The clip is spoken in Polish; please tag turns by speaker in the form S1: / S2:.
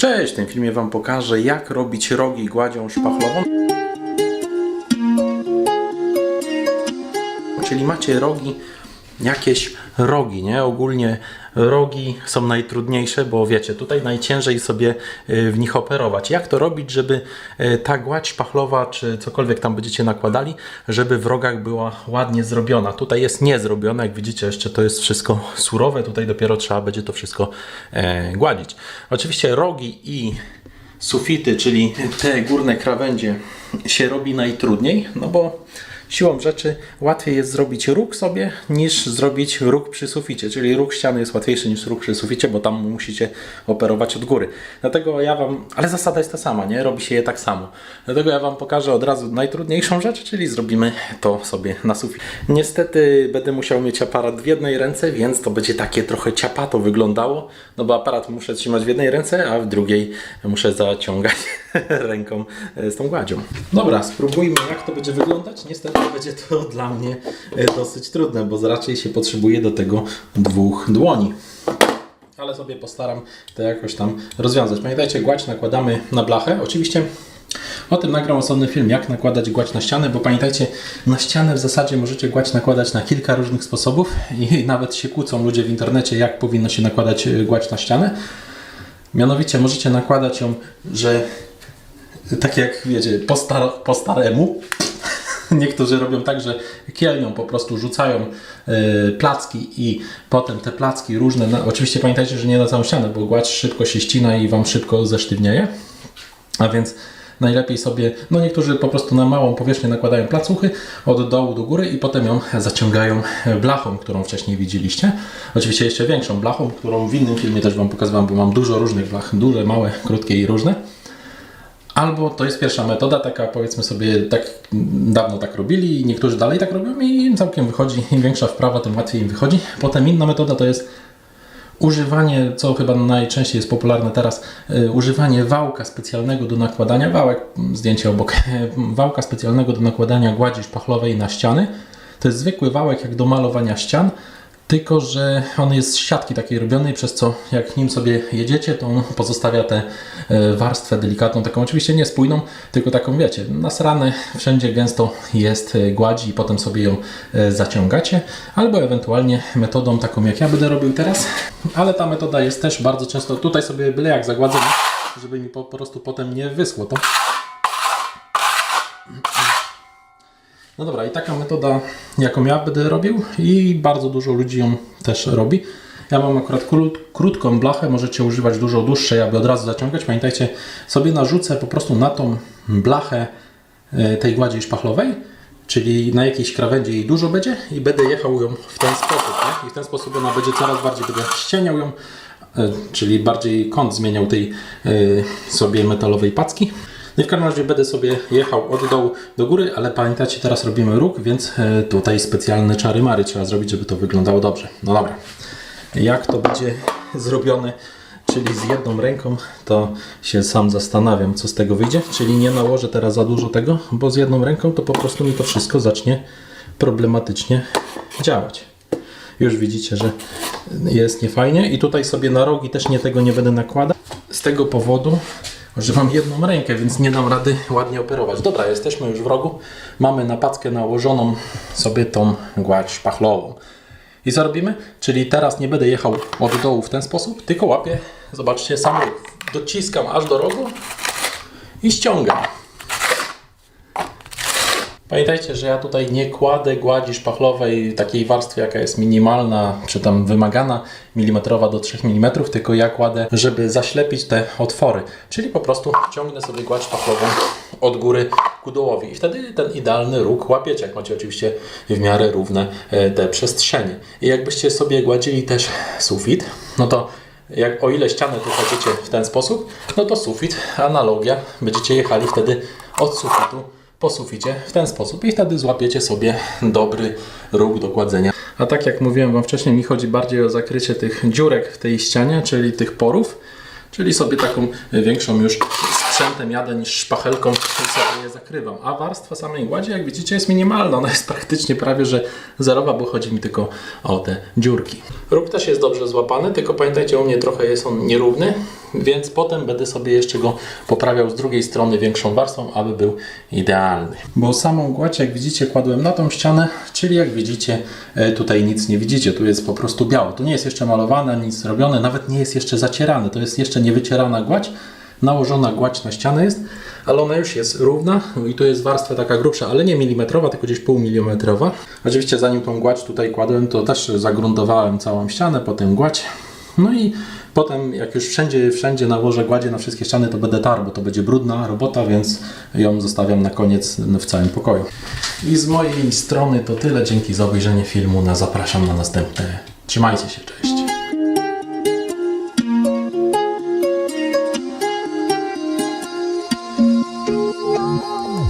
S1: Cześć, w tym filmie Wam pokażę jak robić rogi gładzią szpachlową. Czyli macie rogi, jakieś rogi, nie? Ogólnie rogi są najtrudniejsze, bo wiecie, tutaj najciężej sobie y, w nich operować. Jak to robić, żeby y, ta gładź szpachlowa, czy cokolwiek tam będziecie nakładali, żeby w rogach była ładnie zrobiona. Tutaj jest niezrobione, jak widzicie, jeszcze to jest wszystko surowe, tutaj dopiero trzeba będzie to wszystko e, gładzić. Oczywiście rogi i sufity, czyli te górne krawędzie się robi najtrudniej, no bo siłą rzeczy łatwiej jest zrobić róg sobie niż zrobić róg przy suficie, czyli róg ściany jest łatwiejszy niż róg przy suficie, bo tam musicie operować od góry. Dlatego ja Wam, ale zasada jest ta sama, nie? Robi się je tak samo. Dlatego ja Wam pokażę od razu najtrudniejszą rzecz, czyli zrobimy to sobie na sufit. Niestety będę musiał mieć aparat w jednej ręce, więc to będzie takie trochę ciapato wyglądało, no bo aparat muszę trzymać w jednej ręce, a w drugiej muszę zaciągać ręką e, z tą gładzią. Dobra, spróbujmy jak to będzie wyglądać. Niestety będzie to dla mnie e, dosyć trudne, bo raczej się potrzebuje do tego dwóch dłoni. Ale sobie postaram to jakoś tam rozwiązać. Pamiętajcie, gładź nakładamy na blachę. Oczywiście o tym nagram osobny film, jak nakładać gładź na ścianę, bo pamiętajcie, na ścianę w zasadzie możecie gładź nakładać na kilka różnych sposobów i nawet się kłócą ludzie w internecie, jak powinno się nakładać e, gładź na ścianę. Mianowicie możecie nakładać ją, że tak jak wiecie, po, po staremu. Niektórzy robią tak, że kielnią po prostu rzucają y, placki i potem te placki różne, na, oczywiście pamiętajcie, że nie na całą ścianę, bo gładź szybko się ścina i Wam szybko zesztywnieje. A więc najlepiej sobie, no niektórzy po prostu na małą powierzchnię nakładają placuchy od dołu do góry i potem ją zaciągają blachą, którą wcześniej widzieliście. Oczywiście jeszcze większą blachą, którą w innym filmie też Wam pokazywałem, bo mam dużo różnych blach, duże, małe, krótkie i różne. Albo to jest pierwsza metoda, taka powiedzmy sobie, tak dawno tak robili niektórzy dalej tak robią i im całkiem wychodzi. Im większa wprawa, tym łatwiej im wychodzi. Potem inna metoda to jest używanie, co chyba najczęściej jest popularne teraz, y, używanie wałka specjalnego do nakładania, wałek, zdjęcie obok, wałka specjalnego do nakładania gładzi szpachlowej na ściany. To jest zwykły wałek jak do malowania ścian, tylko że on jest z siatki takiej robionej, przez co jak nim sobie jedziecie, to on pozostawia tę e, warstwę delikatną, taką oczywiście nie spójną, tylko taką wiecie, nasrane, wszędzie gęsto jest e, gładzi i potem sobie ją e, zaciągacie, albo ewentualnie metodą taką jak ja będę robił teraz, ale ta metoda jest też bardzo często, tutaj sobie byle jak zagładzę, żeby mi po prostu potem nie wyschło to. No dobra, i taka metoda, jaką ja będę robił i bardzo dużo ludzi ją też robi. Ja mam akurat krót, krótką blachę, możecie używać dużo dłuższej, aby od razu zaciągać. Pamiętajcie, sobie narzucę po prostu na tą blachę e, tej gładzi szpachlowej, czyli na jakiejś krawędzi jej dużo będzie i będę jechał ją w ten sposób. Nie? I w ten sposób ona będzie coraz bardziej będę ścieniał ją, e, czyli bardziej kąt zmieniał tej e, sobie metalowej packi. No i w każdym razie będę sobie jechał od dołu do góry, ale pamiętacie, teraz robimy róg, więc e, tutaj specjalne czary mary trzeba zrobić, żeby to wyglądało dobrze. No dobra, jak to będzie zrobione, czyli z jedną ręką, to się sam zastanawiam, co z tego wyjdzie. Czyli nie nałożę teraz za dużo tego, bo z jedną ręką to po prostu mi to wszystko zacznie problematycznie działać. Już widzicie, że jest niefajnie i tutaj sobie na rogi też nie tego nie będę nakładał. Z tego powodu, że mam jedną rękę, więc nie dam rady ładnie operować. Dobra, jesteśmy już w rogu. Mamy na packę nałożoną sobie tą gładź szpachlową. I co robimy? Czyli teraz nie będę jechał od dołu w ten sposób, tylko łapię, zobaczcie, sam. Dociskam aż do rogu i ściągam. Pamiętajcie, że ja tutaj nie kładę gładzi szpachlowej takiej warstwy, jaka jest minimalna, czy tam wymagana, milimetrowa do 3 mm, tylko ja kładę, żeby zaślepić te otwory. Czyli po prostu ciągnę sobie gładź szpachlową od góry ku dołowi i wtedy ten idealny róg łapiecie, jak macie oczywiście w miarę równe e, te przestrzenie. I jakbyście sobie gładzili też sufit, no to jak o ile ścianę tu w ten sposób, no to sufit, analogia, będziecie jechali wtedy od sufitu po suficie w ten sposób i wtedy złapiecie sobie dobry róg do kładzenia. A tak jak mówiłem Wam wcześniej, mi chodzi bardziej o zakrycie tych dziurek w tej ścianie, czyli tych porów, czyli sobie taką większą już sprzętem jadę niż szpachelką i sobie je zakrywam. A warstwa samej gładzi, jak widzicie, jest minimalna. Ona jest praktycznie prawie, że zerowa, bo chodzi mi tylko o te dziurki. Róg też jest dobrze złapany, tylko pamiętajcie, u mnie trochę jest on nierówny, więc potem będę sobie jeszcze go poprawiał z drugiej strony większą warstwą, aby był idealny. Bo samą gładź, jak widzicie, kładłem na tą ścianę, czyli jak widzicie, e, tutaj nic nie widzicie, tu jest po prostu biało. Tu nie jest jeszcze malowane, nic zrobione, nawet nie jest jeszcze zacierane, to jest jeszcze niewycierana gładź, nałożona gładź na ścianę jest, ale ona już jest równa i tu jest warstwa taka grubsza, ale nie milimetrowa, tylko gdzieś pół milimetrowa. Oczywiście zanim tą gładź tutaj kładłem, to też zagruntowałem całą ścianę, potem gładź. No i potem jak już wszędzie, wszędzie nałożę gładzie na wszystkie ściany, to będę tarł, bo to będzie brudna robota, więc ją zostawiam na koniec w całym pokoju. I z mojej strony to tyle. Dzięki za obejrzenie filmu. Na zapraszam na następne. Trzymajcie się, cześć. Oh.